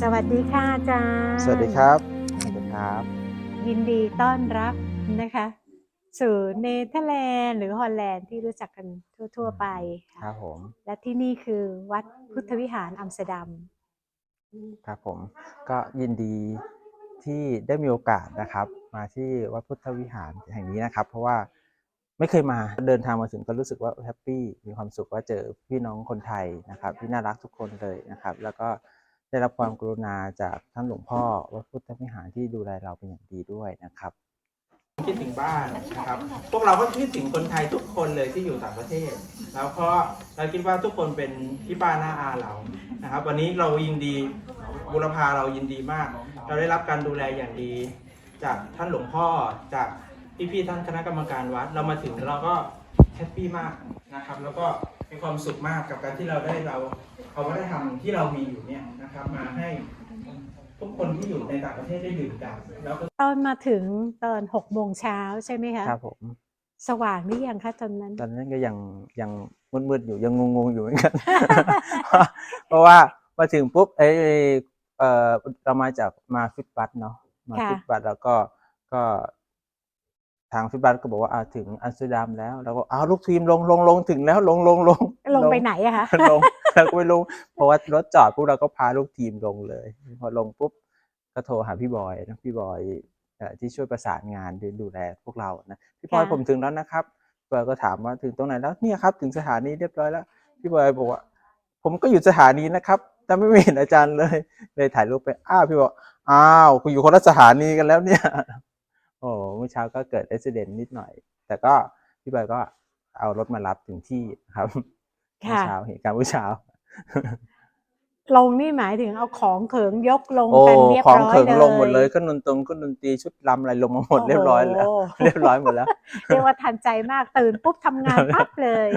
สวัสดีค่ะอาจารย์ สวัสดีครับ สวัสดีครับ ยินดีต้อนรับนะคะ สู่เนเธอร์แลนด์หรือฮอลแลนด์ที่รู้จักกันทั่ว ๆ ไปคค่ะรับผม และที่นี่คือวัดพุทธวิหารอัมสเตอร์ดัม ครับผม ก็ยินดีที่ได้มีโอกาสนะครับ มาที่วัดพุทธวิหารแห่งนี้นะครับ เพราะว่าไม่เคยมาเดินทางมาถึงก็รู้สึกว่าแฮปปี้มีความสุขว่าเจอพี่น้องคนไทยนะครับที่น่ารักทุกคนเลยนะครับ แล้วก็ ได้รับความกรุณาจากท่านหลวงพ่อวัดพุทธวิหารที่ดูแลเราเป็นอย่างดีด้วยนะครับ คิดถึงบ้านนะครับ พวกเราก็คิดถึงคนไทยทุกคนเลยที่อยู่ต่างประเทศ แล้วก็เราคิดว่าทุกคนเป็นพี่ป้าหน้าอาเรานะครับ วันนี้เรายินดีบุรพาเรายินดีมาก เราได้รับการดูแลอย่างดี จากท่านหลวงพ่อจากพี่ๆท่านคณะกรรมการวัดเรามาถึงเราก็แฮปปี้มากนะครับ แล้วก็มีความสุขมากกับการที่เราได้เรา เอาวัฒนธรรมที่เรามีอยู่เนี่ยนะครับมาให้ทุกคนที่อยู่ในต่างประเทศได้ดื่มด่ำแล้วก็ตอนมาถึงตอนหกโมงเช้าใช่ไหมคะครับผมสว่างหรือยังคะตอนนั้น ตอนนั้นก็ยังยังมืดๆอยู่ยังงงๆอยู่เหมือนกัน เพราะว่ามาถึงปุ๊บเอ้ยเออเรามาจากมาฟิตบัตเนาะมาค่ะฟิตบัตแล้วก็ก็ทางฟิตบัตก็บอกว่าอ่าถึงอัมสเตอร์ดัมแล้วเราก็อ้าวลูกทีมลงลงลงถึงแล้วลงลงลงลงไปไหนอะคะลง แล้วก็ไม่ลงเพราะว่ารถจอดพวกเราก็พาลูกทีมลงเลย พอลงปุ๊บก็โทรหาพี่บอยนะพี่บอยเอ่อที่ช่วยประสานงานดูดูแลพวกเรานะพี่บอยค่ะผมถึงแล้วนะครับพี่บอยก็ถามว่าถึงตรงไหนแล้วเนี่ยครับ ถึงสถานีเรียบร้อยแล้ว พี่บอยบอกว่า ผมก็อยู่สถานีนะครับ แต่ไม่เห็นอาจารย์เลย เลยถ่ายรูปไปอ้าวพี่บอกอ้าวคุณอยู่คนละสถานีกันแล้วเนี่ยโอ้เมื่อเช้าก็เกิดอุบิเหตุนิดหน่อย แต่ก็พี่บอยก็เอารถมารับถึงที่ครับ เมื่อค่ะ เช้าเหตุการณ์เมื่อเช้า ลงนี่หมายถึงเอาของเขิงยกลงโอ้กันเรียบของร้อยเขิงเลยลงหมดเลยก็ดนตรงก็ดนตรีชุดลำอะไรลงมาหมดเรียบร้อยแล้ว โโห เรียบร้อยหมดแล้ว เรียกว่าทันใจมากตื่นปุ๊บทำงานปั๊บเลย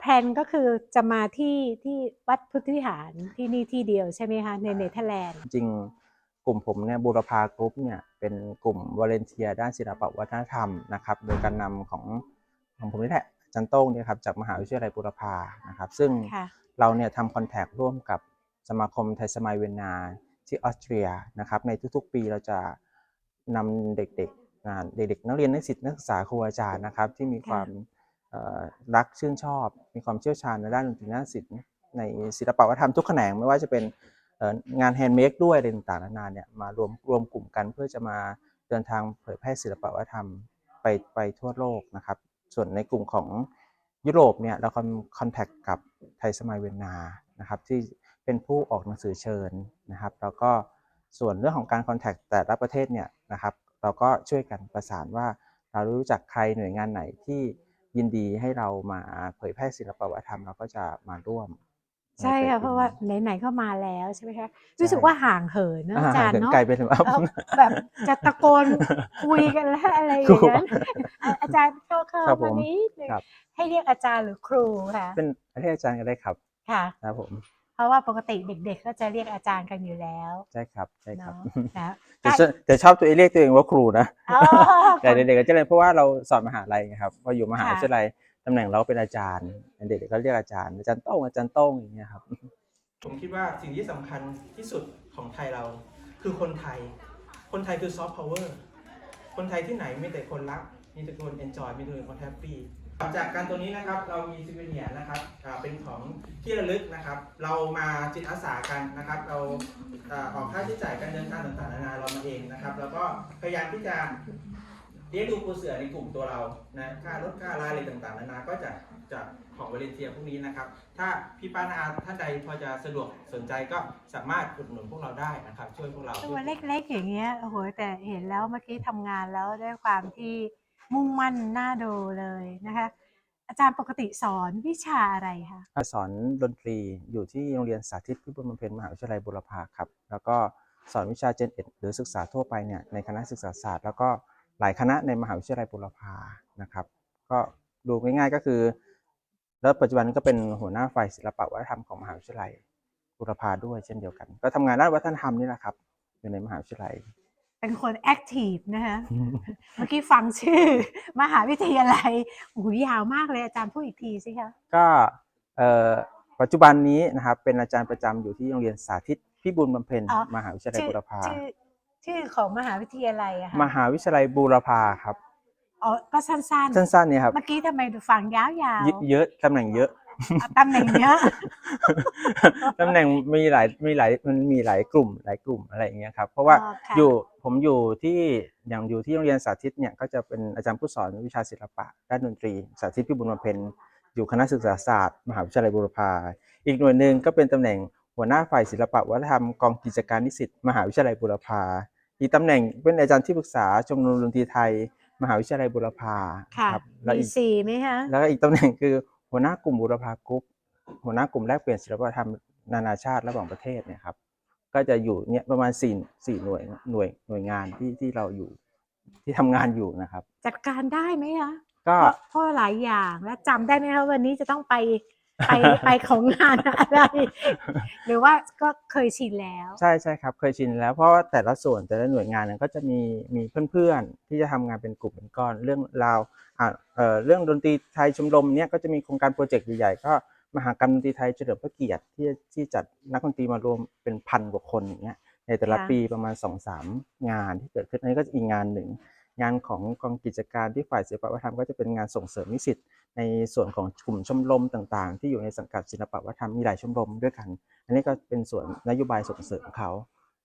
แพลนก็คือจะมาที่ที่วัดพุทธวิหารที่นี่ที่เดียวใช่ไหมคะในเนเธอร์แลนด์ จริงๆกลุ่มผมเนี่ยบูรพากรุ๊ปเนี่ยเป็นกลุ่มวอลเนเทียด้านศิลปวัฒนธรรมนะครับ โดยการนำของของผมนี่แหละอา จันโต้งเนี่ยครับจากมหาวิทยาลัยบูรพานะครับซึ่งค่ะเราเนี่ยทำคอนแทคร่วมกับสมาคมไทยสมัยเวียนนาที่ออสเตรียนะครับในทุกๆ ปีเราจะนำเด็กๆงานเด็กๆนักเรียนนักศึกษานักศึกษาครูอาจารย์นะครับที่มีความเอ่อรักชื่นชอบ มีความเชี่ยวชาญในด้านดนตรีนาฏศิลป์ในศิลปวัฒนธรรมทุกแขนงไม่ว่าจะเป็นเอ่องานแฮนด์เมดด้วยอะไรต่างๆนานาเนี่ยมารวมรวมกลุ่มกันเพื่อจะมาเดินทางเผยแพร่ศิลปวัฒนธรรมไปไปทั่วโลกนะครับ ส่วนในกลุ่มของยุโรปเนี่ยเราคอนแทคกับไทยสมัยเวียนนานะครับที่เป็นผู้ออกหนังสือเชิญนะครับ แล้วก็ส่วนเรื่องของการคอนแทคแต่ละประเทศเนี่ยนะครับ เราก็ช่วยกันประสานว่าเรารู้จักใครหน่วยงานไหนที่ยินดีให้เรามาเผยแพร่ศิลปวัฒนธรรมเราก็จะมาร่วม ใช่ค่ะนเพราะว่าไหนๆก็มาแล้วใช่ไหมคะรู้สึกว่าห่างเหินเนอะอาจารย์เนาะไกลไปถึงว่าเออแบบจะตะโกนคุยกันแล้วอะไรอย่างนั้นอะอาจารย์เข้าเข้าครับผมมานี้นึงครับให้เรียกอาจารย์หรือครูค่ะเป็นเรียกอาจารย์ก็ได้ครับค่ะครับผมเพราะว่าปกติเด็กๆ ก็จะเรียกอาจารย์กันอยู่แล้วใช่ครับใช่ครับเนาะนะแต่ชแต่ชอบตัวเองเรียกตัวเองว่าครูนะอ๋อแต่เด็กๆก็จะเรียนเพราะว่าเราสอนมหาลัยไงครับพออยู่มหาค่ะวิทยาลัยตำแหน่งเราเป็นอาจารย์ เด็กๆก็เรียกอาจารย์ อาจารย์โต้งอาจารย์โต้งอย่างเงี้ยครับ ผมคิดว่าสิ่งที่สำคัญที่สุดของไทยเราคือคนไทย คนไทยคือซอฟต์พาวเวอร์ คนไทยที่ไหนมีแต่คนรัก มีแต่คนเอนจอย มีแต่คนแฮปปี้จากการตัวนี้นะครับเรามีซิเวเนียนะครับเป็นของที่ระลึกนะครับ เรามาจิตอาสากันนะครับ เราอ่าออกค่าใช้จ่ายการเดินทางต่างๆนานาเรามาเองนะครับ แล้วก็พยายามที่จะ เลี้ยงดูปูเสือในกลุ่มตัวเรานะค่ารถค่าลาอะไรต่างๆนานาก็จะจากของวาเลนเทียพวกนี้นะครับ ถ้าพี่ป้านาอาท่านใดพอจะสะดวกสนใจก็สามารถอุดหนุนพวกเราได้นะครับ ช่วยพวกเราตัวเล็กๆอย่างเงี้ยโอ้โหแต่เห็นแล้วเมื่อกี้ทำงานแล้วด้วยความที่มุ่งมั่นน่าดูเลยนะคะ อาจารย์ปกติสอนวิชาอะไรคะสอนดนตรีอยู่ที่โรงเรียนสาธิตพิบูลบำเพ็ญมหาวิทยาลัยบุรพาครับ แล้วก็สอนวิชาเจนเอ็ดหรือศึกษาทั่วไปเนี่ยในคณะศึกษาศาสตร์ แล้วก็ หลายคณะในมหาวิทยาลัยบุรพานะครับ ก็ดูง่ายๆก็คือ แล้วปัจจุบันก็เป็นหัวหน้าฝ่ายศิลปวัฒนธรรมของมหาวิทยาลัยบุรพาด้วยเช่นเดียวกัน ก็ทำงานด้านวัฒนธรรมนี่แหละครับ อยู่ในมหาวิทยาลัยเป็นคนแอคทีฟนะคะเมื่อกี้ฟังชื่อ มหาวิทยาลัยโอ้โหยาวมากเลยอาจารย์พูดอีกทีสิคะก็เอ่อปัจจุบันนี้นะครับเป็นอาจารย์ประจำอยู่ที่โรงเรียนสาธิตพี่บุญบำเพ็ญอ๋อมหาวิทยาลัยชื่อบูรพา ชื่อชื่อของมหาวิทยาลัยอะค่ะมหาวิทยาลัยบูรพาครับ อ๋อก็สั้นๆสั้นๆเนี่ยครับเมื่อกี้ทำไมดูฟังยาวเยอะๆเยอะตำแหน่งเยอะอะตำแหน่งเยอะ ตำแหน่งมีหลายมีหลายมันมีหลายกลุ่มหลายกลุ่มอะไรอย่างเงี้ยครับเพราะว่าอ๋อค่ะ อยู่ผมอยู่ที่อย่างอยู่ที่โรงเรียนสาธิตเนี่ยก็จะเป็นอาจารย์ผู้สอนวิชาศิลปะด้านดนตรี สาธิตพิบูลบำเพ็ญอยู่คณะศึกษาศาสตร์ มหาวิทยาลัยบูรพาอีกหน่วยหนึ่งก็เป็นตำแหน่งหัวหน้าฝ่ายศิลปะวัฒนธรรมกองกิจการนิสิตมหาวิทยาลัยบูรพา อีกตำแหน่งเป็นอาจารย์ที่ปรึกษาชมรมดนตรีไทย มหาวิทยาลัยบูรพาค่ะครับแล้วมีอีกสี่ไหมคะ แล้วก็อีกตำแหน่งคือหัวหน้ากลุ่มบูรพากรุ๊ปหัวหน้ากลุ่มแลกเปลี่ยนศิลปธรรมนานาชาติระหว่างประเทศเนี่ยครับก็จะอยู่เนี่ยประมาณสี่สี่หน่วยหน่วยหน่วยงานที่ที่เราอยู่ที่ทำงานอยู่นะครับ จัดการได้ไหมคะก็ เพราะเพราะหลายอย่างแล้วจำได้ไหมคะวันนี้จะต้องไป ไปไปของงานอะไร หรือว่าก็เคยชินแล้ว ใช่ใช่ครับ เคยชินแล้วเพราะว่าแต่ละส่วนแต่ละหน่วยงานเนี่ยก็จะมีมีเพื่อนๆ ที่จะทำงานเป็นกลุ่มเป็นก้อนเรื่องราวอ่าเอ่อเรื่องดนตรีไทยชมรมเนี่ยก็จะมีโครงการโปรเจกต์ใหญ่ๆก็มหากรรมดนตรีไทยเฉลิมพระเกียรติที่ที่จัดนักดนตรีมารวมเป็นพันกว่าคนอย่างเงี้ยในแต่ละปีประมาณ2องสามงานที่เกิดขึ้นอันนี้ก็อีกงานหนึ่ง งานของกองกิจการที่ฝ่ายศิลปวัฒนธรรมก็จะเป็นงานส่งเสริมนิสิต ในส่วนของกลุ่มชมรมต่างๆ ที่อยู่ในสังกัดศิลปวัฒนธรรมมีหลายชมรมด้วยกัน อันนี้ก็เป็นส่วนนโยบายส่งเสริมเขา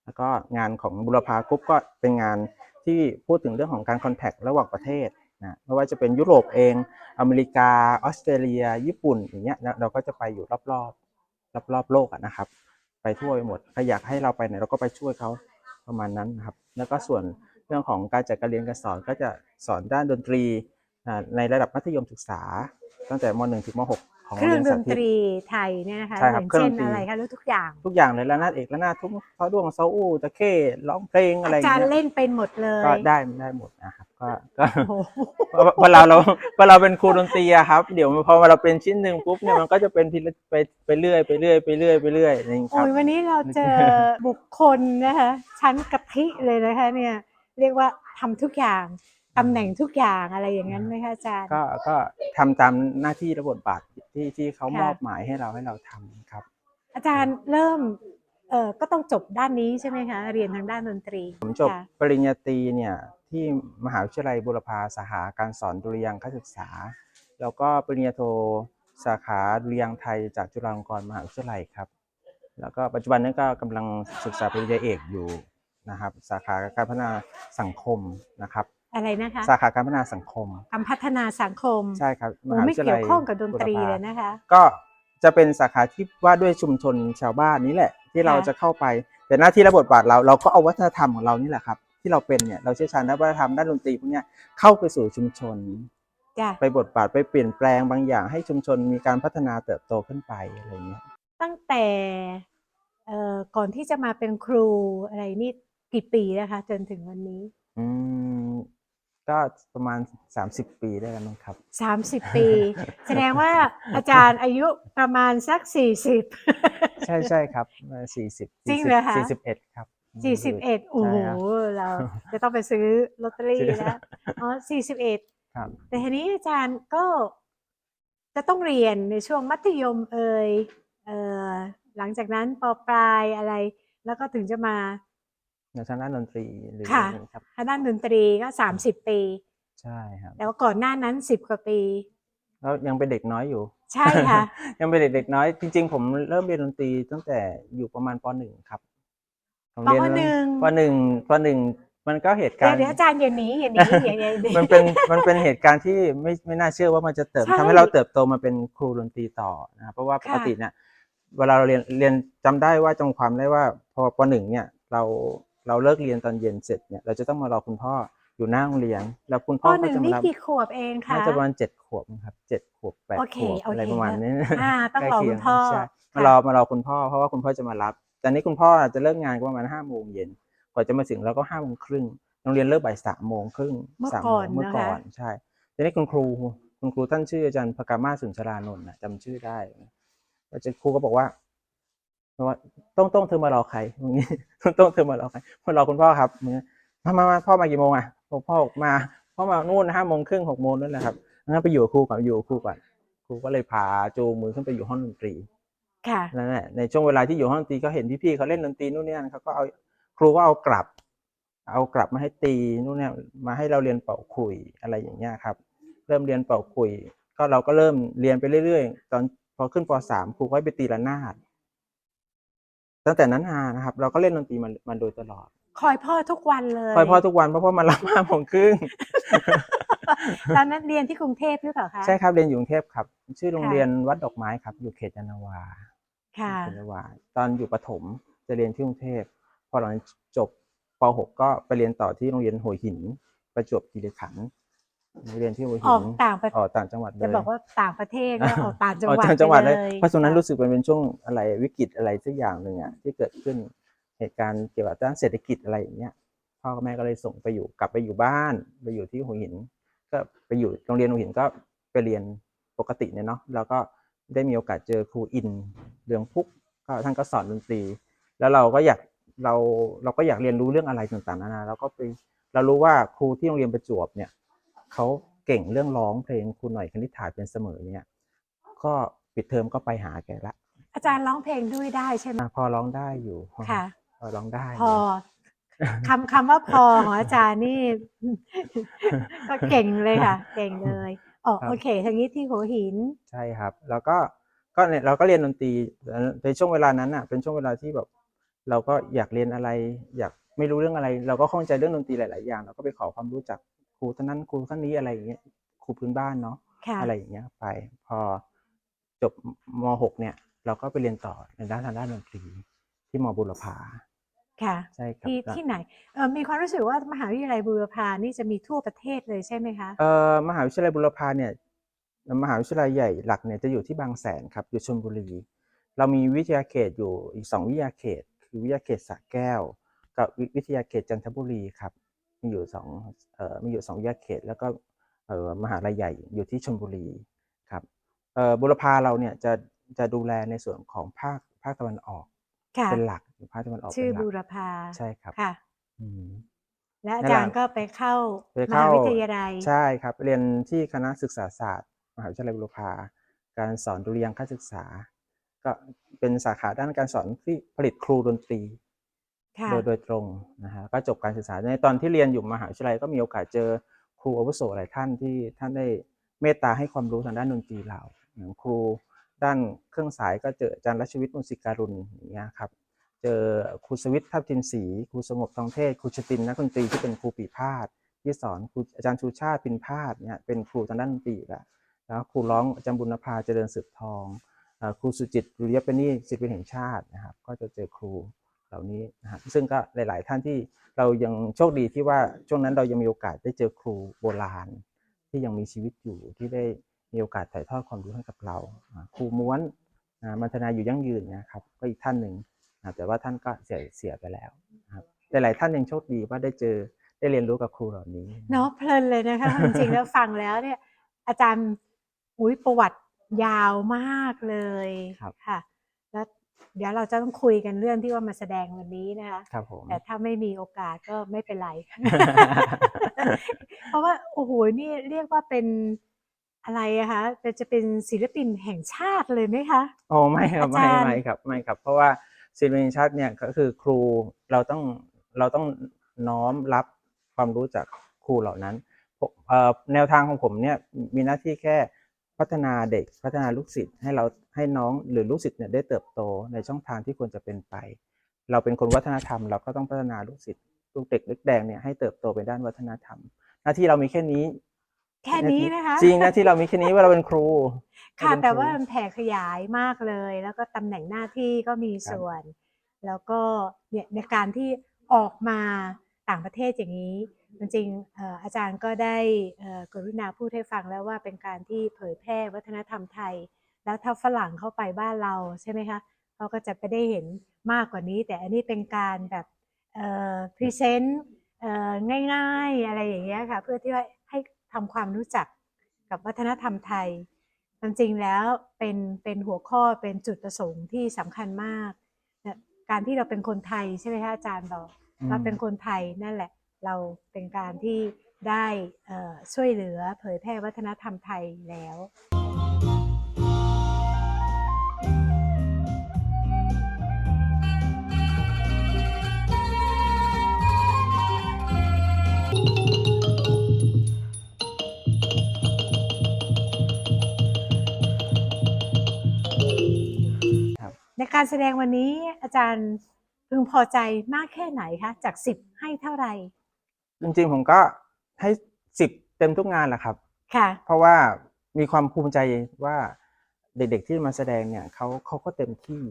แล้วก็งานของบุรพากรุ๊ปก็เป็นงานที่พูดถึงเรื่องของการคอนแทคระหว่างประเทศนะไม่ว่าจะเป็นยุโรปเอง อเมริกา ออสเตรเลีย ญี่ปุ่นอย่างเงี้ยนะเราก็จะไปอยู่รอบๆรอบๆโลกนะครับ ไปทั่วไปหมดใครอยากให้เราไปไหนเราก็ไปช่วยเขาประมาณนั้นนะครับ แล้วก็ส่วนเรื่องของการจัดการเรียนการสอนก็จะสอนด้านดนตรี ในระดับมัธยมศึกษา ตั้งแต่ม .1 ถึงม .6 ของเคโรงรื่อเรีงยนดสานธิตตรีไทยเนี่ยนะคะใช่ครับอย่างเครื่องเช่นดนตรี อะไรคะรู้ทุกอย่าง ทุกอย่างเลยระนาดเอกระนาดทุกพระดวงเซาอู้ตะเข้ร้องเพลงอะไรออาย่างจารย์เงี้ยเล่นเป็นหมดเลยก็ได้ได้หมดนะครับก็ก็ โอ้โห เพราะเวลาเราเวลาเราเป็นครูดนตรีอะครับ เดี๋ยวพอเราเป็นชิ้นหนึ่งปุ๊บเนี่ยมันก็จะเป็นทีละไปไปเรื่อยไปเรื่อยไปเรื่อยไปเรื่อยนี่คโอ้รับยวันนี้เราเจอบุคคลนะคะชั้นกะทิเลยนะคะเนี่ยเรียกว่าทำทุกอย่าง ตำแหน่งทุกอย่างอะไรอย่างนั้นไหมคะอาจารย์ ก็ก็ทำตามหน้าที่และบทบาทที่ที่เขาค่ะ มอบหมายให้เราให้เราทำครับ อาจารย์เริ่มเออก็ต้องจบด้านนี้ใช่ไหมคะเรียนทางด้านดนตรีผมจบค่ะปริญญาตรีเนี่ยที่มหาวิทยาลัยบุรพาสาขาการสอนดุริยางคศึกษา แล้วก็ปริญญาโทสาขาดุริยางค์ไทยจากจุฬาลงกรณ์มหาวิทยาลัยครับ แล้วก็ปัจจุบันนี้ก็กำลังศึกษาปริญญาเอกอยู่นะครับ สาขาการพัฒนาสังคมนะครับ อะไรนะคะสาขาการพัฒนาสังคมการพัฒนาสังคมใช่ครับโอ้ไม่เกี่ยวข้องกับดนตรีเลยนะคะ ก็จะเป็นสาขาที่ว่าด้วยชุมชนชาวบ้านนี้แหละ ที่เราค่ะจะเข้าไป แต่หน้าที่และบทบาทเราเราก็เอาวัฒนธรรมของเรานี่แหละครับ ที่เราเป็นเนี่ยเราเชี่ยวชาญด้านวัฒนธรรมด้านดนตรีพวกเนี้ยเข้าไปสู่ชุมชนจ้ะไปบทบาทไปเปลี่ยนแปลงบางอย่างให้ชุมชนมีการพัฒนาเติบโตขึ้นไปอะไรเงี้ยตั้งแต่เอ่อก่อนที่จะมาเป็นครูอะไรนี่กี่ปีแล้วคะ จนถึงวันนี้ อืม ก็ประมาณ 30 ปีได้แล้วมั้งครับ 30 ปี แสดงว่าอาจารย์อายุประมาณสัก 40 ใช่ใช่ครับสี่สิบจริงเหรอคะสี่สิบเอ็ดครับ 41 โอ้โหเราจะต้องไปซื้อลอตเตอรี่แล้วอ๋อ41 ครับ แต่ทีนี้อาจารย์ก็จะต้องเรียนในช่วงมัธยมเอ่ยเอ่อหลังจากนั้นปปลายอะไร แล้วก็ถึงจะมา ในทางด้านดนตรีหรือค่ะอะไรอย่างเงี้ยครับทางด้านดนตรีก็30ปีใช่ครับแล้วก่อนหน้านั้น10กว่าปีแล้วยังเป็นเด็กน้อยอยู่ ใช่ค่ะ ยังเป็นเด็กๆน้อยจริง ๆ ผมเริ่มเรียนดนตรีตั้งแต่อยู่ประมาณปหนึ่งครับผมปเรียหนึ่งปหนึ่งปหนึ่งมันก็เหตุเดี๋กายรวณ์เดี๋ยวอาจารย์อย่าหนีอย่าหนีอย่าอย่าหนีมันเป็นมันเป็นเหตุการณ์ที่ไม่ไม่น่าเชื่อว่ามันจะเติบใช่ทำให้เราเติบโตมาเป็นครูดนตรีต่อนะครับเพราะว่าปค่ะกติเนี่ยเวลาเราเรียนเรียนจำได้ว่าจำความได้ว่าพอปหนึ่งเนี่ยเรา เราเลิกเรียนตอนเย็นเสร็จเนี่ยเราจะต้องมารอคุณพ่ออยู่หน้าโรงเรียน แล้วคุณปพ่อหก็นึ่งจะมานี่รับกี่ขวบเองคะน่าจะประมาณเจ็ดขวบครับเจ็ดขวบแปดโอขเควบโอเคอะไรประมาณนี้อ่าต้องใกล้รอเคีคุยณพ่อใช่ค่ะมารอมารอคุณพ่อเพราะว่าคุณพ่อจะมารับแต่นี้คุณพ่อจะเลิกงานก็ประมาณห้าโมงเย็นกว่าจะมาถึงเราก็ห้าโมงครึ่งโรงเรียนเลิกบ่ายสามโมงครึ่งเมื่อสามก่โมอนงเมื่อนะคะก่อนใช่ทีนี้คุณครูคุณครูท่านชื่ออาจารย์พกามาสุนทรานนท์นะจำชื่อได้อาจารย์ครูก็บอกว่าว่า ต้องต้องเธอมารอใครอย่างนี้ต้องเธอมารอใครมารอคุณพ่อครับมามามาพ่อมากี่โมงอะบอกพ่อบอกมาพ่อมานู่นห้าโมงครึ่งหกโมงนั่นแหละครับงั้นไปอยู่กับครูก่อนอยู่กับครูก่อนครูก็เลยพาจูงมือขึ้นไปอยู่ห้องดนตรีค่ะนั่นแหละในช่วงเวลาที่อยู่ห้องดนตรีก็เห็นพี่ๆเขาเล่นดนตรีนู่นนี่นั่นเขาก็เอาครูก็เอากลับ เอากลับมาให้ตีนู่นเนี่ยมาให้เราเรียนเป่าขลุยอะไรอย่างเงี้ยครับ เริ่มเรียนเป่าขลุย ก็เราก็เริ่มเรียนไปเรื่อยๆ ตอนพอขึ้นปสามครูก็ให้ไปตีระนาด ตั้งแต่นั้นมานะครับเราก็เล่นดนตรีมามาโดยตลอด คอยพ่อทุกวันเลยคอยพ่อทุกวันเพราะพ่อมารับห้าโมงครึ่งตอนนั้นเรียนที่กรุงเทพหรือเปล่าคะใช่ครับเรียนอยู่กรุงเทพครับ ชื่อโรงค่ะเรียนวัดดอกไม้ครับ อยู่เขตยานนาวาค่ะเขตยานนาวาตอนอยู่ประถมจะเรียนที่กรุงเทพพอหลังจบป .6 ก็ไปเรียนต่อที่โรงเรียนหัวหิน ประจวบคีรีขันธ์ เรียนที่หัวอหิอกนต่างประออกต่างจังหวัดเลยจะบอกว่าต่างประเทศแล้วออกต่างจังหวัดออกต่างจังหวัดเลยไปเพราะตรงนั้นค่ะรู้สึกมันเป็นช่วงอะไรวิกฤตอะไรสักอย่างหนึ่งอะที่เกิดขึ้นเหตุการณ์เกี่ยวกับด้านเศรษฐกิจอะไรอย่างเงี้ยพ่อกับแม่ก็เลยส่งไปอยู่กลับไปอยู่บ้านไปอยู่ที่หัวหิน ก็ไปอยู่โรงเรียนหัวหินก็ไปเรียนปกติเนี่ยเนาะแล้วก็ได้มีโอกาสเจอครูอินเรืองพุกก็ท่านก็สอนดนตรี แล้วเราก็อยากเราเราก็อยากเรียนรู้เรื่องอะไรต่างๆนานาเราก็ไปเรารู้ว่าครูที่โรงเรียนประจวบเนี่ย เขาเก่งเรื่องร้องเพลงครูหน่อยคณิษฐาเป็นเสมอเนี่ยก็ปิดเทอมก็ไปหาแกละ อาจารย์ร้องเพลงด้วยได้ใช่ไหมอะพอร้องได้อยู่ค่ะ พอร้องได้พอคำคำว่าพอของอาจารย์นี่ ก็เก่งเลยค่ะ เก่งเลยอ๋อโอเคทางนี้ที่หัวหิน ใช่ครับ แล้วก็ก็เนี่ยเราก็เรียนดนตรีในช่วงเวลานั้นอะ เป็นช่วงเวลาที่แบบ เราก็อยากเรียนอะไร อยากไม่รู้เรื่องอะไร เราก็ข้องใจเรื่องดนตรีหลาย ๆ อย่าง เราก็ไปขอความรู้จากค รูท่านนั้นครูท่านนี้อะไรอย่างเงี้ยครูพื้นบ้านเนาะค่ะ อะไรอย่างเงี้ยไปพอจบม .6 เนี่ย เราก็ไปเรียนต่อในด้านทางด้านดนตรีที่มบุรพาค่ะ ใช่ครับที่แล้วที่ไหนเออมีความรู้สึกว่ามหาวิทยาลัยบูรพานี่จะมีทั่วประเทศเลยใช่ไหมคะ เอ่อมหาวิทยาลัยบุรพาเนี่ยมหาวิทยาลัยใหญ่หลักเนี่ยจะอยู่ที่บางแสนครับอยู่ชลบุรี เรามีวิทยาเขตอยู่อีกสองวิทยาเขต คือวิทยาเขตสระแก้ว กับวิวิทยาเขตจันทบุรีครับ มีอยู่สองเอ่อมีอยู่สองวิทยาเขต แล้วก็เอ่อมหาลัยใหญ่อยู่ที่ชลบุรีครับเอ่อบุรพาเราเนี่ยจะจะดูแลในส่วนของภาคภาคตะวันออกค่ะเป็นหลักภาคตะวันออกชื่อเป็นหลับูกรพาใช่ครับค่ะอืมและอานั่นแหละจารย์ก็ไปเข้าไปมเข้าหาวิทยาลัยใช่ครับ เรียนที่คณะศึกษาศาสตร์ มหาวิทยาลัยบุรพาการสอนดุริยางคศึกษา ก็เป็นสาขาด้านการสอนที่ผลิตครูดนตรีค่ะ โดยโดยตรงนะฮะก็จบการศึกษาในตอนที่เรียนอยู่มหาวิทยาลัยก็มีโอกาสเจอครูอาวุโสหลายท่านที่ท่านได้เมตตาให้ความรู้ทางด้านดนตรีเราอย่างครูด้านเครื่องสายก็เจออาจารย์รัชวิทย์มุสิการุณอย่างเงี้ยครับเจอครูสวิทย์ทัพทิมศรีครูสงบทองเทศครูชตินนักดนตรีที่เป็นครูปีพาดที่สอนครูอาจารย์ชูชาติปินพาดเนี่ยเป็นครูทางด้านดนตรีแล้วแล้วครูร้องอาจารย์บุญนภาเจริญสืบทองครูสุจิตรุริยปนีศิลปินแห่งชาตินะครับก็จะเจอครู เหล่านี้นะครับซึ่งก็หลาย ๆ ท่านที่เรายังโชคดีที่ว่าช่วงนั้นเรายังมีโอกาสได้เจอครูโบราณ ที่ยังมีชีวิตอยู่ที่ได้มีโอกาสถ่ายทอดความรู้ให้กับเราอ่าครูม้วนอ่ามันธนาอยู่ยั่งยืนนะครับก็อีกท่านหนึ่งนะครับแต่ว่าท่านก็เสียเสียไปแล้วนะครับหลาย ๆ ท่านยังโชคดีว่าได้เจอได้เรียนรู้กับครูเหล่านี้เนาะเพลินเลยนะคะจริงๆแล้วฟังแล้วเนี่ยอาจารย์อุ้ยประวัติยาวมากเลยครับค่ะแล้ว เดี๋ยวเราจะต้องคุยกันเรื่องที่ว่ามาแสดงวันนี้นะคะครับผมแต่ถ้าไม่มีโอกาสก็ไม่เป็นไร เพราะว่าโอ้โหนี่เรียกว่าเป็นอะไรอะคะเป็นจะเป็นศิลปินแห่งชาติเลยไหมคะโอ้ไม่ครับอาไม่จารย์ไม่ครับไม่ครับ เพราะว่าศิลปินแห่งชาติเนี่ยก็คือครูเราต้องเราต้องน้อมรับความรู้จากครูเหล่านั้นผมเอ่อแนวทางของผมเนี่ยมีหน้าที่แค่ พัฒนาเด็กพัฒนาลูกศิษย์ให้เราให้น้องหรือลูกศิษย์เนี่ยได้เติบโตในช่องทางที่ควรจะเป็นไป เราเป็นคนวัฒนธรรม เราก็ต้องพัฒนาลูกศิษย์ลูกเด็กเล็กแดงเนี่ยให้เติบโตไปด้านวัฒนธรรม หน้าที่เรามีแค่นี้ แค่นี้นะคะจริงหน้าที่เรามีแค่นี้ว่าเราเป็นครู ค่ะเราเป็นแต่ครูว่ามันแผ่ขยายมากเลย แล้วก็ตำแหน่งหน้าที่ก็มีส่วน แล้วก็เนี่ยในการที่ออกมาต่างประเทศอย่างนี้ จริงๆเอ่ออาจารย์ก็ได้เอ่อกรุณาพูดให้ฟังแล้วว่าเป็นการที่เผยแพร่วัฒนธรรมไทย แล้วถ้าฝรั่งเข้าไปบ้านเราใช่ไหมคะเขาก็จะไปได้เห็นมากกว่านี้ แต่อันนี้เป็นการแบบพรีเซนต์ง่ายๆอะไรอย่างเงี้ยค่ะเพื่อที่ว่าให้ทำความรู้จักกับวัฒนธรรมไทยจริงๆแล้วเป็นเป็นหัวข้อเป็นจุดประสงค์ที่สำคัญมากเนี่ยการที่เราเป็นคนไทยใช่ไหมคะอาจารย์บอกอืมเราเป็นคนไทยนั่นแหละ เราเป็นการที่ได้ช่วยเหลือเผยแพร่วัฒนธรรมไทยแล้วในการแสดงวันนี้อาจารย์พึงพอใจมากแค่ไหนคะ จากสิบให้เท่าไหร่ จริงๆผมก็ให้สิบเต็มทุกงานแหละครับ ค่ะ เพราะว่ามีความภูมิใจว่าเด็กๆที่มาแสดงเนี่ยเขาเขาก็เต็มที่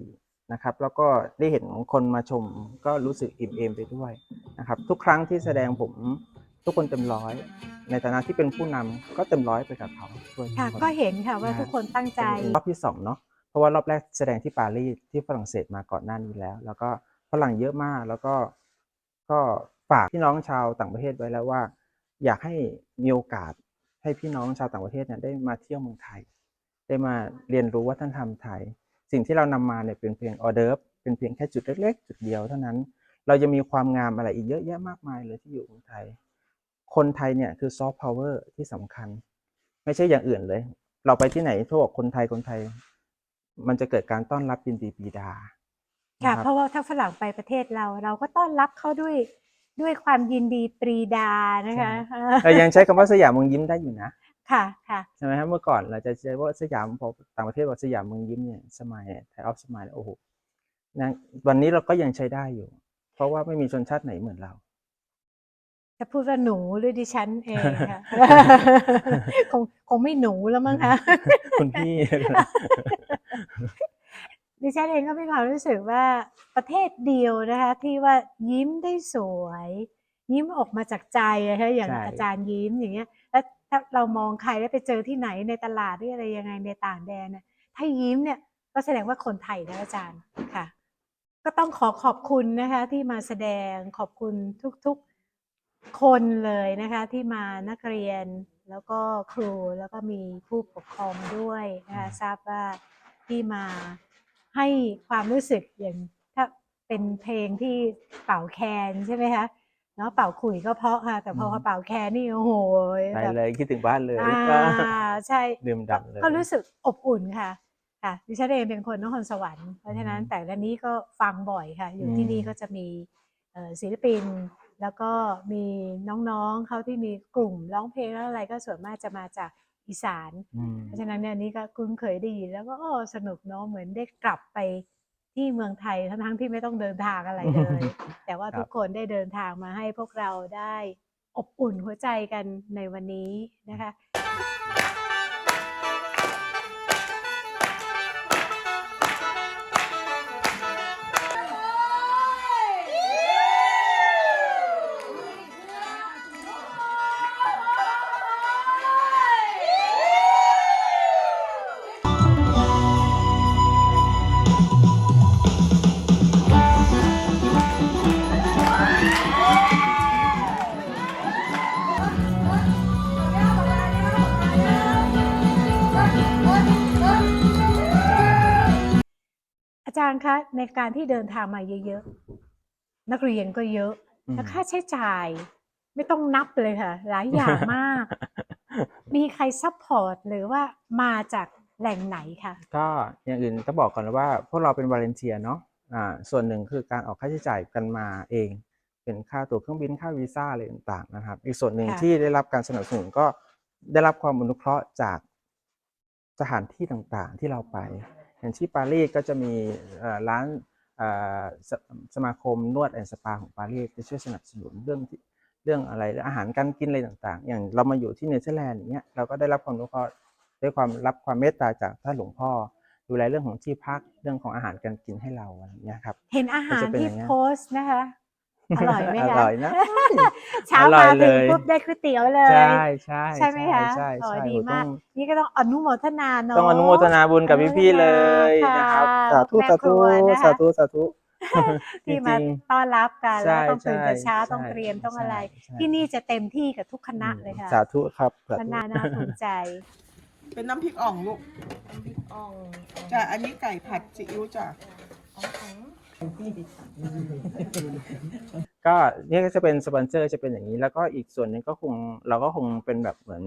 นะครับ แล้วก็ได้เห็นคนมาชมก็รู้สึกอิ่มเอมไปด้วยนะครับ ทุกครั้งที่แสดงผมทุกคนเต็มร้อย ในฐานะที่เป็นผู้นำก็เต็มร้อยไปกับเขาด้วยค่ะ ทุคนก็เห็นค่ะว่านะฮะทุกคนตั้งใจ รอบที่สองเนาะเพราะว่ารอบแรกแสดงที่ปารีสที่ฝรั่งเศสมาก่อนหน้านี้แล้ว แล้วก็ฝรั่งเยอะมากแล้วก็ก็ ฝากพี่น้องชาวต่างประเทศไว้แล้วว่า อยากให้มีโอกาสให้พี่น้องชาวต่างประเทศเนี่ยได้มาเที่ยวเมืองไทย ได้มาเรียนรู้วัฒนธรรมไทย สิ่งที่เรานำมาเนี่ยเป็นเพียงออเดิร์ฟเป็นเพียงแค่จุดเล็กๆ จุดเดียวเท่านั้น เราจะมีความงามอะไรอีกเยอะแยะมากมายเลยที่อยู่เมืองไทย คนไทยเนี่ยคือซอฟต์พาวเวอร์ที่สำคัญ ไม่ใช่อย่างอื่นเลย เราไปที่ไหนทั่วคนไทยคนไทย มันจะเกิดการต้อนรับยินดีปรีดาค่ะนรับเพราะว่าถ้าฝรั่งไปประเทศเราเราก็ต้อนรับเขาด้วย ด้วยความยินดีปรีดานะคะ เรายังใช้คำว่าสยามเมืองยิ้มได้อยู่นะ ค่ะค่ะใช่ไหมครับเมื่อก่อนเราจะใช้ว่าสยามพอต่างประเทศบอกสยามเมืองยิ้มเนี่ยสมัยไทยออฟสมัยโอ้โหนะวันนี้เราก็ยังใช้ได้อยู่ เพราะว่าไม่มีชนชาติไหนเหมือนเรา จะพูดว่าหนูหรือดิฉันเองค่ะคงคงไม่หนูแล้วมั้งคะคุณพี่ ดิฉันเองก็มีความรู้สึกว่าประเทศเดียวนะคะที่ว่ายิ้มได้สวย ยิ้มออกมาจากใจนะคะอย่างใช่ อาจารย์ยิ้มอย่างเงี้ยแล้วถ้าเรามองใครแล้วไปเจอที่ไหนในตลาดหรืออะไรยังไงในต่างแดนเนี่ยถ้ายิ้มเนี่ยก็แสดงว่าคนไทยนะอาจารย์ค่ะ ก็ต้องขอขอบคุณนะคะที่มาแสดงขอบคุณทุกๆคนเลยนะคะ ที่มานักเรียนแล้วก็ครูแล้วก็มีผู้ปกครองด้วยนะคะทราบว่าที่มา ให้ความรู้สึกอย่างถ้าเป็นเพลงที่เป่าแคนใช่ไหมคะเนาะเป่าขลุ่ยก็เพราะค่ะ แต่พออืมเป่าแคนนี่โอ้โหไปแบบเลยคิดถึงบ้านเลยอ่าใช่ดื่มดำเลยก็รู้สึกอบอุ่นค่ะค่ะดิฉันเองเป็นคนนครสวรรค์เพราะฉะนั้นอืมแต่ละนี้ก็ฟังบ่อยค่ะ อยู่ที่อืมนี่ก็จะมีเอ่อศิลปิน แล้วก็มีน้องๆเขาที่มีกลุ่มร้องเพลงแล้วอะไรก็ส่วนมากจะมาจาก อีสานอืมเพราะฉะนั้นเนี่ยอันนี้ก็คุ้นเคยได้ยินแล้วก็โอ้สนุกเนาะเหมือนได้กลับไปที่เมืองไทยทั้งๆที่ไม่ต้องเดินทางอะไรเลย แต่ว่าครับทุกคนได้เดินทางมาให้พวกเราได้อบอุ่นหัวใจกันในวันนี้นะคะาจารย์คะในการที่เดินทางมาเยอะๆนักเรียนก็เยอะอืมแล้วค่าใช้จ่าย ไม่ต้องนับเลยค่ะ หลายอย่างมาก มีใครซัพพอร์ตหรือว่ามาจากแหล่งไหนคะก็อย่างอื่นต้องบอกก่อนนะว่า พวกเราเป็นวาเลนเทียเนาะอ่าส่วนหนึ่งคือการออกค่าใช้จ่ายกันมาเอง เป็นค่าตั๋วเครื่องบินค่าวีซ่าอะไรต่างๆนะครับ อีกส่วนหนึ่งค่ะที่ได้รับการสนับสนุนก็ได้รับความอนุเคราะห์จากสถานที่ต่างๆที่เราไป อย่างที่ปารีสก็จะมีเอ่อร้านเอ่อสสมาคมนวดแอนด์สปาของปารีสจะช่วยสนับสนุนเรื่องที่เรื่องอะไรอาหารการกินอะไรต่างๆ อย่างเรามาอยู่ที่เนเธอร์แลนด์อย่างเงี้ยเราก็ได้รับความอนุเคราะห์ด้วยความรับความเมตตาจากท่านหลวงพ่อ ดูแลเรื่องของที่พักเรื่องของอาหารการกินให้เราอะไรอย่างเงี้ยครับเห็นอาหารก็จะเป็นที่อย่างนั้นโพสต์นะคะ อร่อยไหมคะอร่อยนะ เช้าอร่มาอยถึงเลยปุ๊บได้ก๋วยเตี๋ยวเลย ใช่ใช่ใช่ไหมคะใช่อ๋อใช่ดีโอ้มาก ต้องนี่ก็ต้องอนุโมทนาเนาะ ต้องอนุโมทนาบุญกับพี่ๆเลยค่ะนะครับสาธุแม่สาครัธุวนะคะ สาธุสาธุที่จมาริงต้อนรับกันใช่แล้วต้องตื่นแต่เช้าใช่ต้องเตรียมต้องอะไรใช่ใช่ที่นี่จะเต็มที่กับทุกคณะเลยค่ะสาธุครับสาคธุ ณะน่าภูมิใจ เป็นน้ำพริกอ่องลูก น้ำพริกอ่องจ้ะ อันนี้ไก่ผัดซีอิ๊วจ้ะอ่องของ ก็เนี่ยก็จะเป็นสปอนเซอร์จะเป็นอย่างนี้ แล้วก็อีกส่วนหนึงก็คงเราก็คงเป็นแบบเหมือน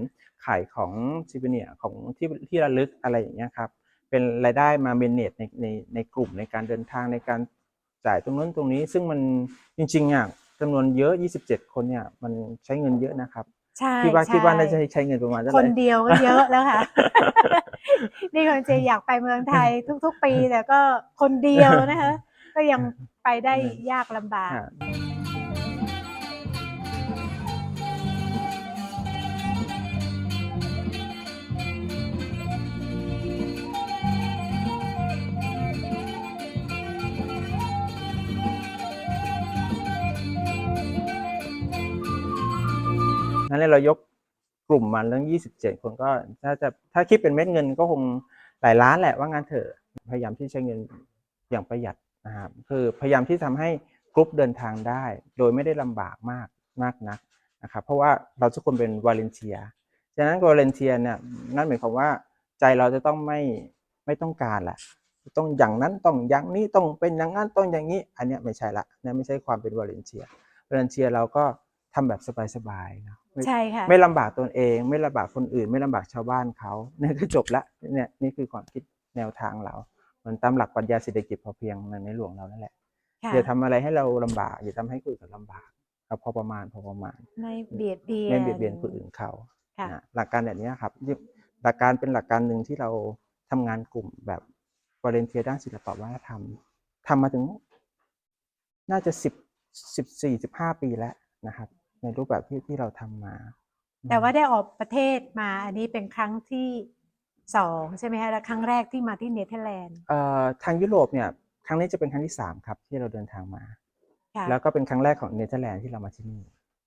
ขายของซิเวเนียของที่ที่ระลึกอะไรอย่างเงี้ยครับ เป็นรายได้มาเมนเนจในในในกลุ่มในการเดินทางในการจ่ายตรงนู้นตรงนี้ ซึ่งมันจริงๆอะจำนวนเยอะ 27 คนเนี่ยมันใช้เงินเยอะนะครับใช่คิดว่าใช่คิดว่าน่าจะใช้เงินประมาณเท่าไหคร่นเดียวก็เยอะแล้วค่ะ นี่คนจริงอยากไปเมืองไทยทุก ๆ ปีแต่ก็คนเดียวนะคะ ก็ยังไปได้ยากลำบากฮะนั่นเลยเรายกกลุ่มมาเรื่อง 27 คนก็ถ้าจะถ้าคิดเป็นเม็ดเงินก็คงหลายล้านแหละว่างานเถอะ พยายามที่ใช้เงินอย่างประหยัด นะครับคือพยายามที่ทำให้กรุ๊ปเดินทางได้ โดยไม่ได้ลำบากมากมากนักนะครับเพราะว่าเราทุกคนเป็นวาเลนเทียฉะนั้นวาเลนเทียเนี่ยนั่นหมายความว่าใจเราจะต้องไม่ไม่ต้องการแหละต้องอย่างนั้นต้องอย่างนี้ต้องเป็นอย่างนั้นต้องอย่างนี้ อันเนี้ยไม่ใช่ละนั่นไม่ใช่ความเป็นวาเลนเทียวาเลนเทียเราก็ทำแบบสบายๆนะไม่ใช่ค่ะไม่ลำบากตนเอง ไม่ลำบากคนอื่น ไม่ลำบากชาวบ้านเขาเนี่ยก็จบละเนี่ยนี่คือความคิดแนวทางเรา มันตามหลักปรัชญาเศรษฐกิจพอเพียงในในหลวงเรานั่นแหละค่ะอย่าทำอะไรให้เราลำบากอย่าทำให้คนอื่นลำบากเอาพอประมาณพอประมาณไม่เบียดเบียนไม่เบียดเบียนคนอื่นเขาค่ะนะหลักการแบบเนี้ยครับยึดหลักการเป็นหลักการหนึ่งที่เราทำงานกลุ่มแบบวาเลนเทียด้านศิลปวัฒนธรรมทำมาถึง น่าจะสิบสิบสี่สิบห้าปีแล้วนะครับ ในรูปแบบที่ที่เราทำมา แต่ว่าได้ออกประเทศมาอันนี้เป็นครั้งที่ สองใช่ไหมคะและครั้งแรกที่มาที่เนเธอร์แลนด์เอ่อทางยุโรปเนี่ยครั้งนี้จะเป็นครั้งที่สามครับที่เราเดินทางมา ค่ะแล้วก็เป็นครั้งแรกของเนเธอร์แลนด์ที่เรามาที่นี่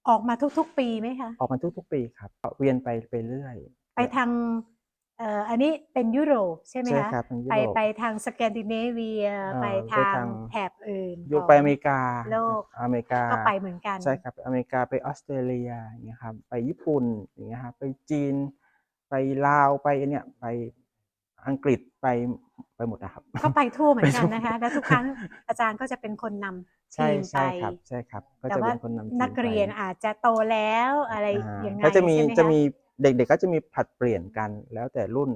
ออกมาทุกๆ ปีไหมคะออกมาทุกๆ ปีครับเวียนไปไปเรื่อยไปทางเอ่ออันนี้เป็นยุโรปใช่ไหมใช่คะครับทางยุไปโรป ไปทางสแกนดิเนเวียเอ่อไปไปทางทาง แถบอื่นอยู่ของไปอเมริกาโลกอเมริกา ก็ไปเหมือนกัน ใช่ครับอเมริกาไปออสเตรเลียอย่างเงี้ยครับไปญี่ปุ่นอย่างเงี้ยครับไปจีน ไปลาวไปอันเนี้ยไปอังกฤษไปไปหมดนะครับ ก็ไปทั่วเหมือนกันไปทั่วนะคะ และทุกครั้งอาจารย์ก็จะเป็นคนนำใช่ทีมไปใช่ครับใช่ครับก็แต่จะว่าเป็นคนนำทีมนักเรียนไปอาจจะโตแล้วอะไรอ่ายังไงก็จะมีใช่ไหจะคมีเด็กๆก็จะมีผลัดเปลี่ยนกันแล้วแต่รุ่น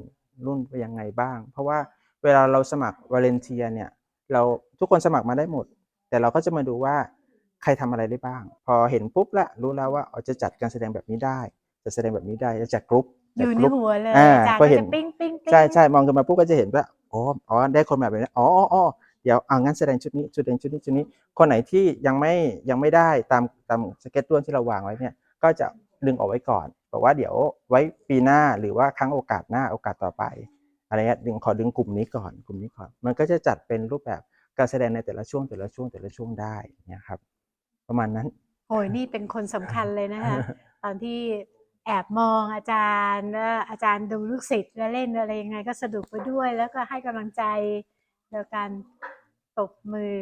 รุ่นไปยังไงบ้าง เพราะว่าเวลาเราสมัครวาเลนเทียเนี่ย เราทุกคนสมัครมาได้หมด แต่เราก็จะมาดูว่าใครทำอะไรได้บ้าง พอเห็นปุ๊บละรู้แล้วว่าอ๋อจะจัดการแสดงแบบนี้ได้จะแสดงแบบนี้ได้จะจัดกรุ๊ป อจัดยู่กในรุ๊ปหัวเลยอ่าอาจารย์พอก็เห็นจะปิ้งปิ้งปิ้งใช่ใช่มองขึ้นมาปุ๊บก็จะเห็นว่าอ๋ออ๋อได้คนแบบนี้อ๋ออ๋ออ๋อเดี๋ยวเอางั้นแสดงชุดนี้ชุดแดงชุดนี้ชุดนี้ คนไหนที่ยังไม่ยังไม่ได้ตามตามสเก็ตตัวที่เราวางไว้เนี่ยก็จะดึงออกไว้ก่อนบอกว่าเดี๋ยวไว้ปีหน้าหรือว่าครั้งโอกาสหน้าโอกาสต่อไปอะไรเงี้ยดึงขอดึงกลุ่มนี้ก่อนกลุ่มนี้ก่อน มันก็จะจัดเป็นรูปแบบการแสดงในแต่ละช่วงแต่ละช่วงแต่ละช่วงได้เนี่ยครับ ประมาณนั้นโอ้ยนี่เป็นคนสำคัญเลยนะคะตอนที่ แอบมองอาจารย์แล้วอาจารย์ดูลูกศิษย์แล้วเล่นอะไรยังไงก็สนุกไปด้วย แล้วก็ให้กำลังใจแล้วการตบมือ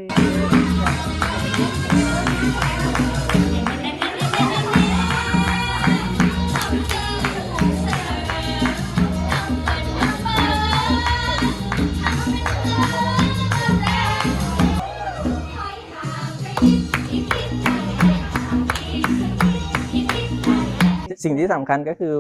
สิ่งที่สำคัญก็คือ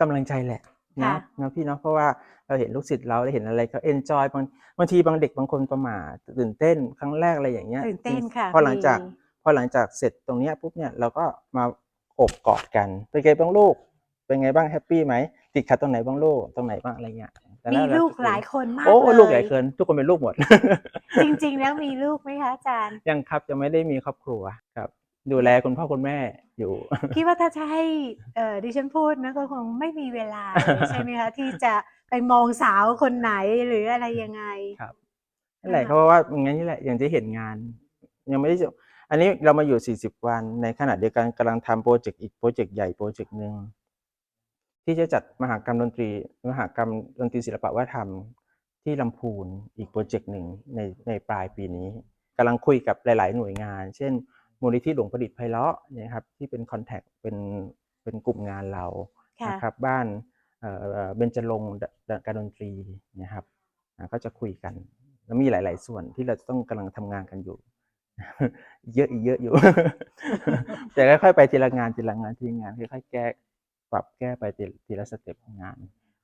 กำลังใจแหละนะค่ะนะพี่เนาะเพราะว่าเราเห็นลูกศิษย์เราได้เห็นอะไรเขาเอนจอยบางบางทีบางเด็กบางคนประหมาตื่นเต้นครั้งแรกอะไรอย่างเงี้ยตื่นเต้นค่ะพอหลังจากมีพอหลังจากเสร็จตรงเนี้ยปุ๊บเนี่ยเราก็มาโอบกอดกันเป็นไงบ้างลูกเป็นไงบ้างแฮปปี้ไหมติดขัดตรงไหนบ้างลูกตรงไหนบ้างอะไรเงี้ยแต่มีน่รัลูกทุหลายคนมากโอ้เลยลูกหลายคนทุกคนเป็นลูกหมด จริง ๆ แล้วมีลูกไหมคะอาจารย์ยังครับยังไม่ได้มีครอบครัวครับ ดูแลคุณพ่อคุณแม่อยู่ คิดว่าถ้าจะให้เอ่อดิฉันพูดนะก็คงไม่มีเวลาเลยใช่ไหมคะ ที่จะไปมองสาวคนไหนหรืออะไรยังไงครับนั่นแหละค่ะเพราะว่าอย่างนี้แหละอย่างที่เห็นงาน ยังไม่ได้จบอันนี้เรามาอยู่ 40 วัน ในขณะเดียวกันกำลังทำโปรเจกต์อีกโปรเจกต์ใหญ่โปรเจกต์หนึ่งที่จะจัดมหากรรมดนตรี มหากรรมดนตรีศิลปวัฒนธรรมที่ลำพูนอีกโปรเจกต์หนึ่งในในปลายปีนี้กำลังคุยกับหลาย ๆ หน่วยงาน เช่น มูลนิธิหลวงประดิษฐ์ไพเราะเนี่ยครับที่เป็นคอนแทคเป็นเป็นกลุ่มงานเราค่ะนะครับบ้านเอ่อเบญจรงค์ดการดนตรีนะครับอ่าก็จะคุยกันแล้วมีหลาย ๆ ส่วนที่เราจะต้องกำลังทำงานกันอยู่ เยอะอีกเยอะอยู่ แต่ค่อยๆไปทีละงานทีละงานทีละงานค่อยๆแก้ปรับแก้ไปทีทีละสเต็ปของงาน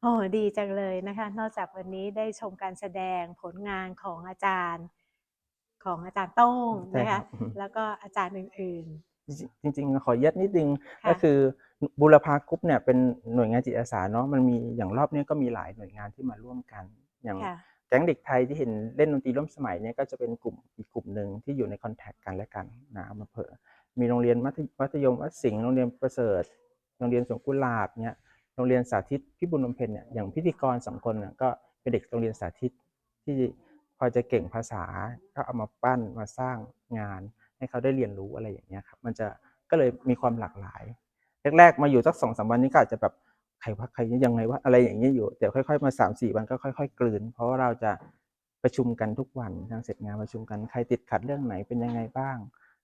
โอ้ดีจังเลยนะคะ นอกจากวันนี้ได้ชมการแสดงผลงานของอาจารย์ ของอาจารย์โต้งใช่นะครัคะบ แล้วก็อาจารย์อื่น จริงๆ ขอยัดนิดนึงค่ะก็คือบุรพากรุ๊ปเนี่ยเป็นหน่วยงานจิตอาสาเนาะมันมีอย่างรอบเนี้ยก็มีหลายหน่วยงานที่มาร่วมกัน อย่างค่ะ แก๊งเด็กไทยที่เห็นเล่นดนตรีร่วมสมัยเนี่ยก็จะเป็นกลุ่มอีกกลุ่มหนึ่งที่อยู่ในคอนแทคกันและกันนะเอามาเผอมีโรงเรียนมัธยมัธยมวัดสิงห์โรงเรียนประเสริฐ โรงเรียนสวนกุหลาบเนี่ยโรงเรียนสาธิตพิบูลบำเพ็ญเนี่ยอย่างพิธีกรสองคนเนี่ยก็เป็นเด็กโรงเรียนสาธิตที่ พอจะเก่งภาษาก็เอามาปั้นมาสร้างงาน ให้เขาได้เรียนรู้อะไรอย่างเงี้ยครับมันจะก็เลยมีความหลากหลาย แรกๆ มาอยู่สักสองสามวันนี้ก็อาจจะแบบใครว่าใครยังไงว่าอะไรอย่างเงี้ยอยู่เดี๋ยวค่อยๆ มาสามสี่วันก็ค่อย ๆ กลืน เพราะว่าเราจะประชุมกันทุกวันทางเสร็จงานประชุมกันใครติดขัดเรื่องไหนเป็นยังไงบ้าง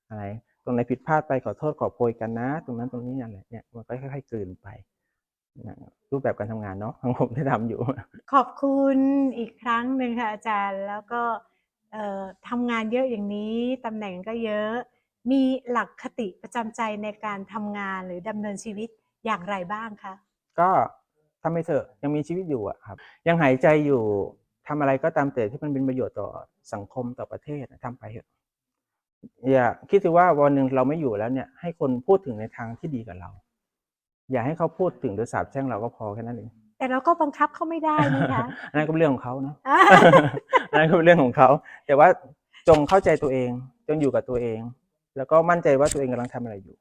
อะไร ตรงไหนผิดพลาดไปขอโทษขอโพยกันนะ ตรงนั้นตรงนี้อะไรเนี่ยมันก็ค่อย ๆ กลืนไป รูปแบบการทำงานเนาะของผมที่ทำอยู่ ขอบคุณอีกครั้งหนึ่งค่ะอาจารย์ แล้วก็เอ่อทำงานเยอะอย่างนี้ตำแหน่งก็เยอะ มีหลักคติประจำใจในการทำงานหรือดำเนินชีวิตอย่างไรบ้างคะ ก็ทำไปเถอะยังมีชีวิตอยู่อะครับ ยังหายใจอยู่ทำอะไรก็ตามแต่ที่มันเป็นประโยชน์ต่อสังคมต่อประเทศนะทำไปเถอะอย่าคิดถือว่าวันหนึ่งเราไม่อยู่แล้วเนี่ยให้คนพูดถึงในทางที่ดีกับเรา อย่าให้เขาพูดถึงหรือสาบแช่งเราก็พอแค่นั้นเองแต่เราก็บังคับเขาไม่ได้นะคะอันนั้นก็เป็นเรื่องของเขาเนาะอ่าอันนั้นก็เป็นเรื่องของเขา แต่ว่าจงเข้าใจตัวเอง จงอยู่กับตัวเอง แล้วก็มั่นใจว่าตัวเองกำลังทำอะไรอยู่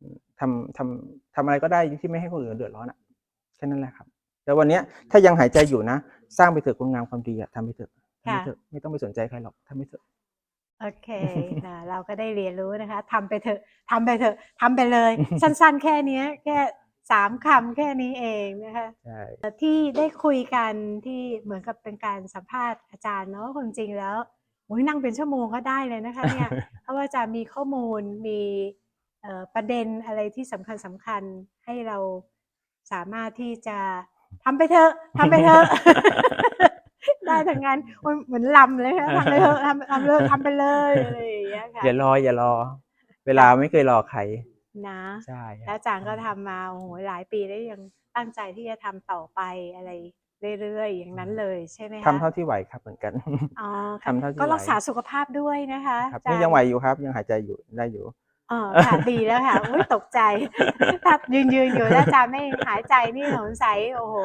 อืมทำทำทำอะไรก็ได้ที่ไม่ให้คนอื่นเดือดร้อนอะแค่นั้นแหละครับแต่วันเนี้ยถ้ายังหายใจอยู่นะ สร้างไปเถอะคุณงามความดีอะทำไปเถอะทำไปเถอะไม่ต้องไปสนใจใครหรอกทำไปเถอะ โอเคนะเราก็ได้เรียนรู้นะคะทำไปเถอะทำไปเถอะทำไปเลย สั้นๆ แค่เนี้ย แค่สามคำแค่นี้เองนะคะใช่ที่ได้คุยกันที่เหมือนกับเป็นการสัมภาษณ์อาจารย์เนาะความจริงแล้วโอ้ยนั่งเป็นชั่วโมงก็ได้เลยนะคะเนี่ยเพราะว่าอาจารย์มีข้อมูลมีเอ่อประเด็นอะไรที่สำคัญสำคัญให้เราสามารถที่จะทำไปเถอะทำไปเถอะ ได้ทั้งนั้นโอ้ยเหมือนลำเลยค่ะทำไปเถอะทำทำเลยทำไปเลยอะไรอย่างเงี้ยค่ะอย่ารออย่ารอ เวลาไม่เคยรอใครนะใช่คแล้รัวบอาจารย์ก็ทำมาโอ้โหหลายปีแล้วยังตั้งใจที่จะทำต่อไปอะไรเรื่อยๆอย่างนั้นเลยใช่ไหมคะทำเท่าที่ไหวครับเหมือนกันอ๋อค่ะทำเท่าที่ก็ไหวรักษาสุขภาพด้วยนะคะครับอาจารนี่ยังไหวอยู่ครับ ยังหายใจอยู่ได้อยู่อ๋อค่ะดีแล้วค่ะอุ้ยตกใจถ้ายืนยืนๆอยู่แล้วอาจารย์ไม่หายใจนี่สงสัยโอ้โห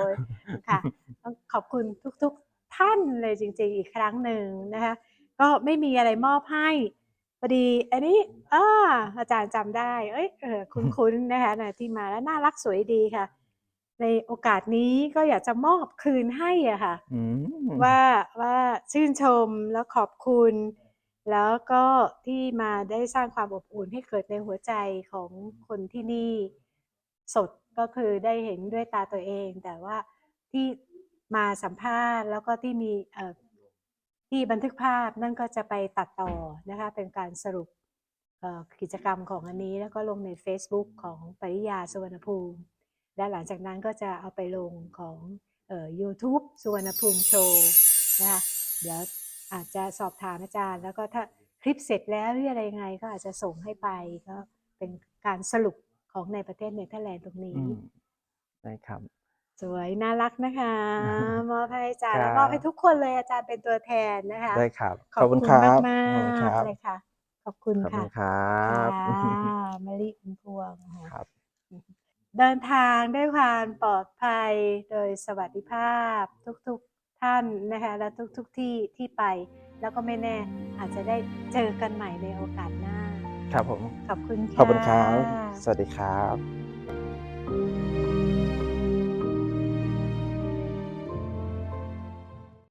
ค่ะต้องขอบคุณทุก ๆ ท่านเลยจริงๆอีกครั้งหนึ่งนะคะ ก็ไม่มีอะไรมอบให้พอดี อันนี้อ่าอาจารย์จำได้ เอ้ยเออคุ้นๆนะคะนะที่มาแล้วน่ารักสวยดีค่ะ ในโอกาสนี้ก็อยากจะมอบคืนให้อะค่ะอืมว่าว่าชื่นชมแล้วขอบคุณ แล้วก็ที่มาได้สร้างความอบอุ่นให้เกิดในหัวใจของคนที่นี่สดก็คือได้เห็นด้วยตาตัวเอง แต่ว่าที่ มาสัมภาษณ์ แล้วก็ที่มีที่บันทึกภาพนั่นก็จะไปตัดต่อนะคะเป็นการสรุปกิจกรรมของอันนี้ แล้วก็ลงใน Facebook ของปริยาสุวรรณภูมิ และหลังจากนั้นก็จะเอาไปลงของออ YouTube สุวรรณภูมิโชว์นะคะเดี๋ยวอาจจะสอบถามอาจารย์ แล้วก็ถ้าคลิปเสร็จแล้วหรืออะไรยังไงก็อาจจะส่งให้ไปก็เป็นการสรุปของในประเทศเนเธอร์แลนด์ตรงนี้ได้ครับ สวยน่ารักนะคะ มอบให้อาจารย์ครับ แล้วมอบให้ทุกคนเลยอาจารย์เป็นตัวแทนนะคะได้ครับขอบคุณครัมากขอบคุณคมารักบเลยค่ะ ขอบคุณขอบคุค่ะณครับค่ะมะลิคุณพวงค่ะ ครับ เดินทางด้วยความปลอดภัยโดยสวัสดิภาพทุกๆท่านนะคะและทุกๆที่ที่ไป แล้วก็ไม่แน่อาจจะได้เจอกันใหม่ในโอกาสหน้า ครับผม ขอบคุณค่ะ ขอบคุณครับ สวัสดีครับ